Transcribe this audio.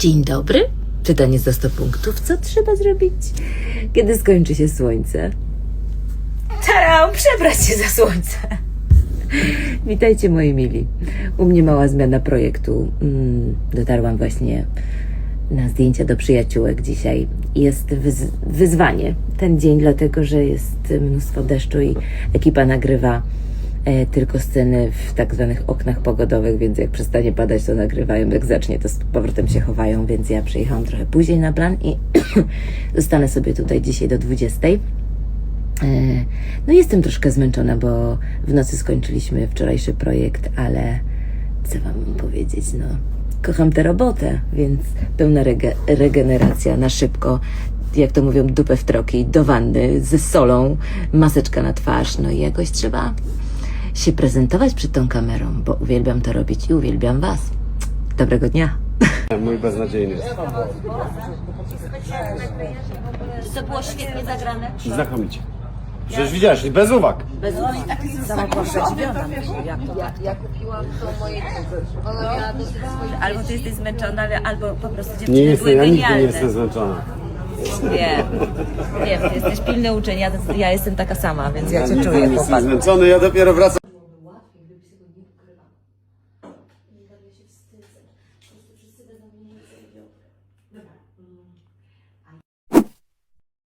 Dzień dobry. Czytanie za 100 punktów. Co trzeba zrobić, kiedy skończy się słońce? Taram, przebrać się za słońce. Witajcie moi mili. U mnie mała zmiana projektu. Mm, dotarłam właśnie na zdjęcia do przyjaciółek dzisiaj. Jest wyz- wyzwanie ten dzień, dlatego że jest mnóstwo deszczu i ekipa nagrywa tylko sceny w tak zwanych oknach pogodowych, więc jak przestanie padać, to nagrywają, jak zacznie, to z powrotem się chowają, więc ja przyjechałam trochę później na plan i zostanę sobie tutaj dzisiaj do 20. E, No jestem troszkę zmęczona, bo w nocy skończyliśmy wczorajszy projekt, ale co wam powiedzieć, no? Kocham tę robotę, więc pełna rege- regeneracja na szybko, jak to mówią, dupę w troki, do wanny, ze solą, maseczka na twarz, no i jakoś trzeba się prezentować przed tą kamerą, bo uwielbiam to robić i uwielbiam was. Dobrego dnia. Mój beznadziejny. To było świetnie zagrane. Znakomicie. Przecież widziałeś, bez uwag. Bez zadziwiona. Jak to tak? Ja kupiłam to mojej Ona miała swoich Albo ty jesteś zmęczona, albo po prostu Nie dziewczyny jestem, były ja nigdy genialne. nie jestem zmęczona. Wiem, wiem, ty jesteś pilny uczeń, ja, ja jestem taka sama, więc ja cię Nigdy czuję, nie jestem zmęczony, ja dopiero wracam.